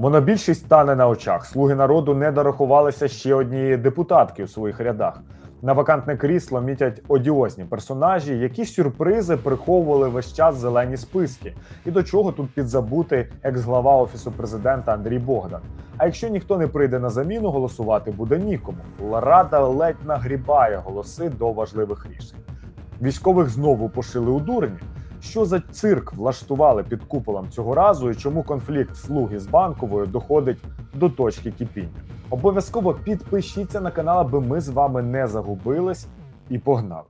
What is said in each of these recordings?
Монобільшість стане на очах. Слуги народу не дорахувалися ще однієї депутатки у своїх рядах. На вакантне крісло мітять одіозні персонажі, які сюрпризи приховували весь час зелені списки. І до чого тут підзабути екс-глава офісу президента Андрій Богдан. А якщо ніхто не прийде на заміну, голосувати буде нікому. Рада ледь нагрібає голоси до важливих рішень. Військових знову пошили у дурні. Що за цирк влаштували під куполом цього разу, і чому конфлікт слуги з банковою доходить до точки кипіння? Обов'язково підпишіться на канал, аби ми з вами не загубились і погнали.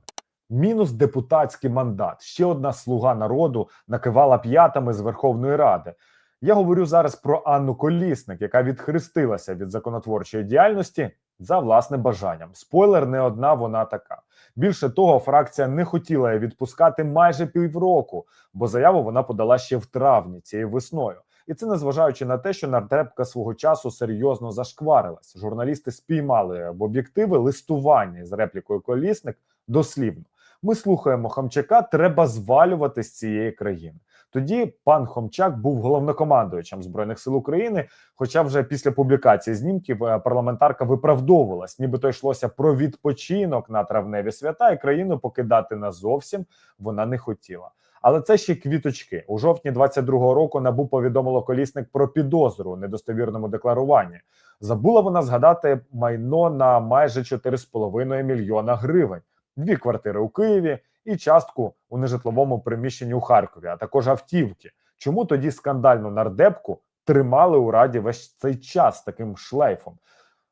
Мінус депутатський мандат. Ще одна слуга народу накивала п'ятами з Верховної Ради. Я говорю зараз про Анну Колісник, яка відхрестилася від законотворчої діяльності за власним бажанням. Спойлер, не одна вона така. Більше того, фракція не хотіла її відпускати майже півроку, бо заяву вона подала ще в травні цією весною. І це незважаючи на те, що нардепка свого часу серйозно зашкварилась. Журналісти спіймали в об'єктиви листування з реплікою колісник дослівно. Ми слухаємо Хомчака, треба звалювати з цієї країни. Тоді пан Хомчак був головнокомандуючим збройних сил України. Хоча вже після публікації знімків е, парламентарка виправдовувалась, нібито йшлося про відпочинок на травневі свята, і країну покидати назовсім вона не хотіла. Але це ще квіточки. У жовтні 22-го року набу повідомило колісник про підозру у недостовірному декларуванні. Забула вона згадати майно на майже 4,5 мільйона гривень, дві квартири у Києві і частку у нежитловому приміщенні у Харкові, а також автівки. Чому тоді скандальну нардепку тримали у раді весь цей час таким шлейфом?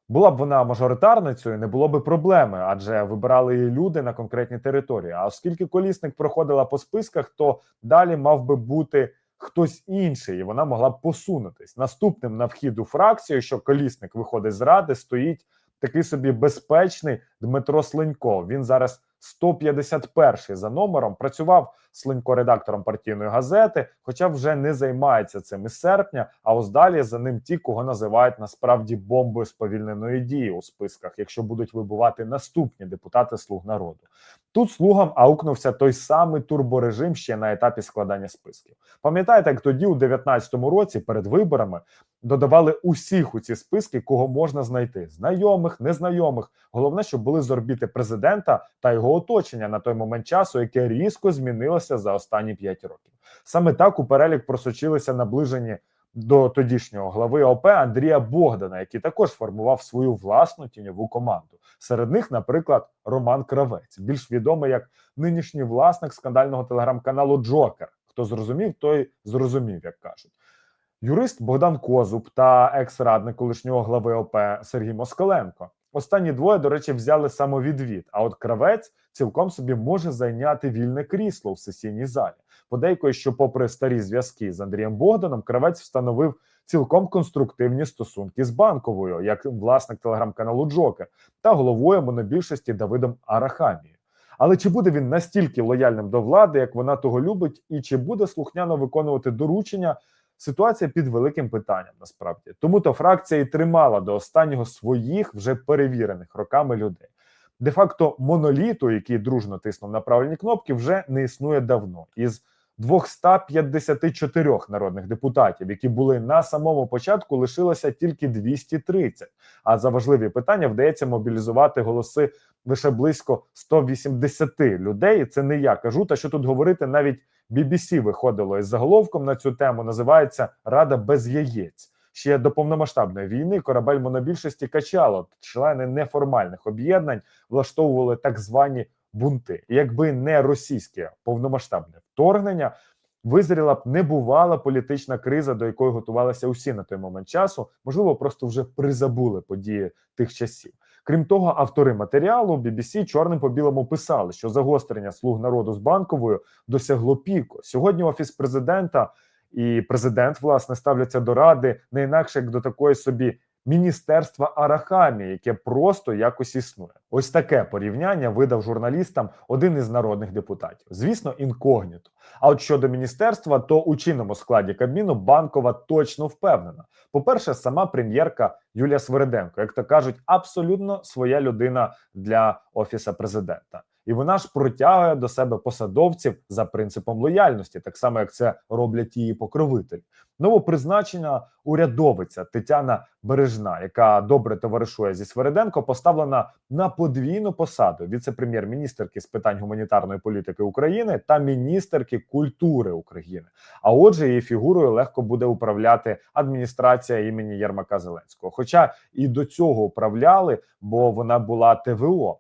Була б вона мажоритарницею, не було б проблеми, адже вибирали її люди на конкретній території. А оскільки колісник проходила по списках, то далі мав би бути хтось інший, і вона могла б посунутись. Наступним на вхід у фракцію, що колісник виходить з ради, стоїть такий собі безпечний Дмитро Слинько. Він зараз 151 за номером. Працював Слинько редактором партійної газети, хоча вже не займається цим із серпня. А ось далі за ним ті, кого називають насправді бомбою сповільненої дії у списках, якщо будуть вибувати наступні депутати слуг народу. Тут слугам аукнувся той самий турборежим ще на етапі складання списків. Пам'ятаєте, як тоді, у 19-му році, перед виборами, додавали усіх у ці списки, кого можна знайти: знайомих, незнайомих. Головне, щоб були з орбіти президента та його оточення на той момент часу, яке різко змінилося за останні 5 років. Саме так у перелік просочилися наближені до тодішнього глави ОП Андрія Богдана, який також формував свою власну тіньову команду. Серед них, наприклад, Роман Кравець, більш відомий як нинішній власник скандального телеграм-каналу Джокер. Хто зрозумів, той зрозумів, як кажуть. Юрист Богдан Козуб та екс-радник колишнього глави ОП Сергій Москаленко. Останні двоє, до речі, взяли самовідвід. А от кравець цілком собі може зайняти вільне крісло в сесійній залі. Подейкує, що, попри старі зв'язки з Андрієм Богданом, кравець встановив цілком конструктивні стосунки з банковою, як власник телеграм-каналу Джокер, та головою монобільшості Давидом Арахамією. Але чи буде він настільки лояльним до влади, як вона того любить, і чи буде слухняно виконувати доручення? Ситуація під великим питанням насправді тому то фракція і тримала до останнього своїх вже перевірених роками людей. Де факто моноліту, який дружно тиснув на правильні кнопки, вже не існує давно. Із 254 народних депутатів, які були на самому початку, лишилося тільки 230. А за важливі питання вдається мобілізувати голоси лише близько 180 людей. Це не я кажу. Та що тут говорити, навіть BBC виходило із заголовком на цю тему. Називається Рада без яєць. Ще до повномасштабної війни корабель монобільшості качало члени неформальних об'єднань влаштовували так звані бунти. І Якби не російське повномасштабне вторгнення, визріла б небувала політична криза, до якої готувалися усі на той момент часу. Можливо, просто вже призабули події тих часів. Крім того, автори матеріалу BBC чорним по білому писали, що загострення слуг народу з банковою досягло піку. Сьогодні офіс президента і президент власне ставляться до ради не інакше як до такої собі міністерства Арахамії, яке просто якось існує. Ось таке порівняння видав журналістам один із народних депутатів. Звісно, інкогніто. А от щодо міністерства, то у чинному складі Кабміну банкова точно впевнена. По-перше, сама прем'єрка Юлія Свериденко, як то кажуть, абсолютно своя людина для офіса президента. І вона ж протягує до себе посадовців за принципом лояльності, так само як це роблять її покровителі. Новопризначена урядовиця Тетяна Бережна, яка добре товаришує зі Свериденко, поставлена на подвійну посаду віце-прем'єр-міністерки з питань гуманітарної політики України та міністерки культури України. А отже, її фігурою легко буде управляти адміністрація імені Єрмака Зеленського. Хоча і до цього управляли, бо вона була ТВО.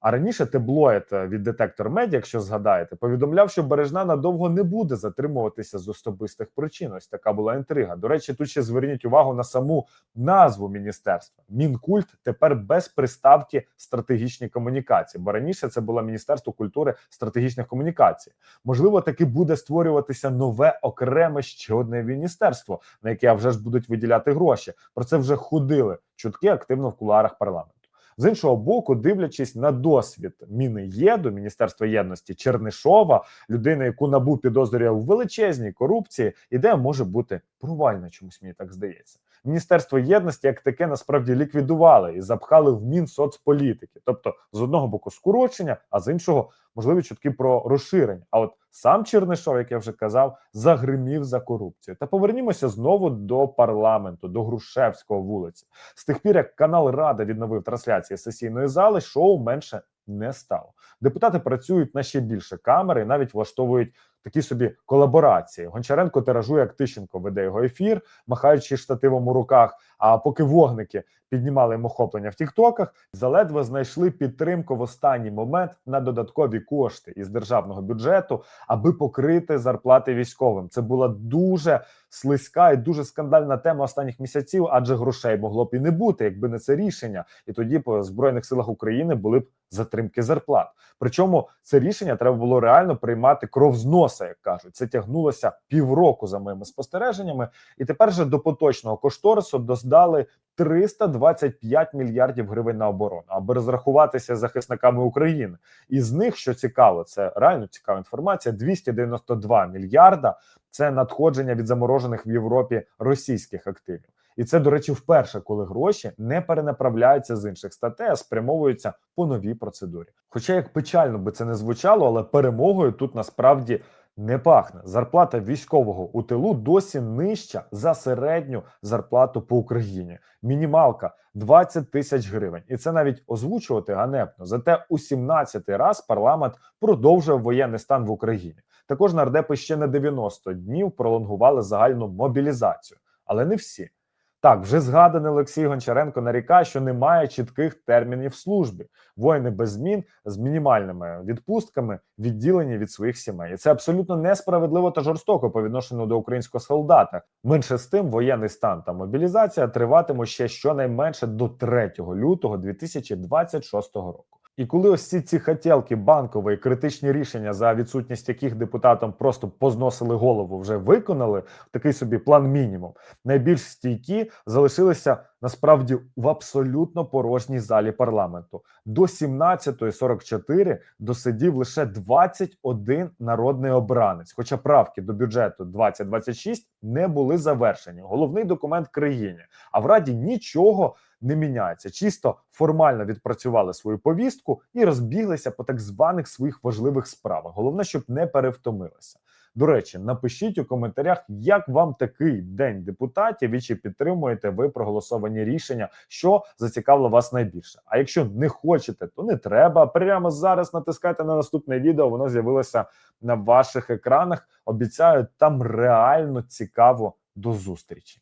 А раніше таблоїд від детектор медіа, якщо згадаєте, повідомляв, що бережна надовго не буде затримуватися з особистих причин. Ось така була інтрига. До речі, тут ще зверніть увагу на саму назву міністерства. Мінкульт тепер без приставки стратегічні комунікації, бо раніше це було Міністерство культури стратегічних комунікацій. Можливо, таки буде створюватися нове окреме ще одне міністерство, на яке вже ж будуть виділяти гроші. Про це вже ходили чутки активно в кулуарах парламенту. З іншого боку, дивлячись на досвід міни ЄДу, Міністерства єдності Чернишова, людини, яку набу підозрює у величезній корупції, ідея може бути провальна, чомусь мені так здається. Міністерство єдності як таке насправді ліквідували і запхали в Мінсоцполітики. Тобто, з одного боку, скорочення, а з іншого можливі чутки про розширення. А от сам Чернишов, як я вже казав, загримів за корупцію. Та повернімося знову до парламенту, до Грушевського вулиці. З тих пір, як канал Рада відновив трансляції сесійної зали, шоу менше не стало. Депутати працюють на ще більше камери навіть влаштовують такі собі колаборації. Гончаренко тиражує, як Тищенко веде його ефір, махаючи штативом у руках. А поки вогники піднімали йому охоплення в Тіктоках, заледве знайшли підтримку в останній момент на додаткові кошти із державного бюджету, аби покрити зарплати військовим. Це була дуже слизька і дуже скандальна тема останніх місяців, адже грошей могло б і не бути, якби не це рішення. І тоді по збройних силах України були б затримки зарплат. Причому це рішення треба було реально приймати кров з носа, як кажуть. Це тягнулося півроку за моїми спостереженнями, і тепер же до поточного кошторису доздали 325 мільярдів гривень на оборону, аби розрахуватися з захисниками України. І з них, що цікаво, це реально цікава інформація: 292 мільярда. Це надходження від заморожених в Європі російських активів. І це, до речі, вперше, коли гроші не перенаправляються з інших статей, а спрямовуються по новій процедурі. Хоча як печально би це не звучало, але перемогою тут насправді не пахне. Зарплата військового у тилу досі нижча за середню зарплату по Україні. Мінімалка 20 тисяч гривень, і це навіть озвучувати ганебно. Зате у 17-й раз парламент продовжив воєнний стан в Україні. Також нардепи ще на 90 днів пролонгували загальну мобілізацію, але не всі. Так, вже згаданий Олексій Гончаренко нарікає, що немає чітких термінів служби. Воїни без змін з мінімальними відпустками відділені від своїх сімей. І Це абсолютно несправедливо та жорстоко по відношенню до українського солдата. Менше з тим, воєнний стан та мобілізація триватиме ще щонайменше до 3 лютого 2026 року. І коли ось ці ці хотілки банкової критичні рішення, за відсутність яких депутатам просто позносили голову, вже виконали такий собі план мінімум. Найбільш стійкі залишилися насправді в абсолютно порожній залі парламенту. До 17.44 досидів лише 21 народний обранець. Хоча правки до бюджету 2026 не були завершені. Головний документ країні. А в раді нічого не міняється. Чисто формально відпрацювали свою повістку і розбіглися по так званих своїх важливих справах. Головне, щоб не перевтомилися. До речі, напишіть у коментарях, як вам такий день депутатів і чи підтримуєте ви проголосовані рішення, що зацікавило вас найбільше. А якщо не хочете, то не треба. Прямо зараз натискайте на наступне відео. Воно з'явилося на ваших екранах. Обіцяю, там реально цікаво до зустрічі.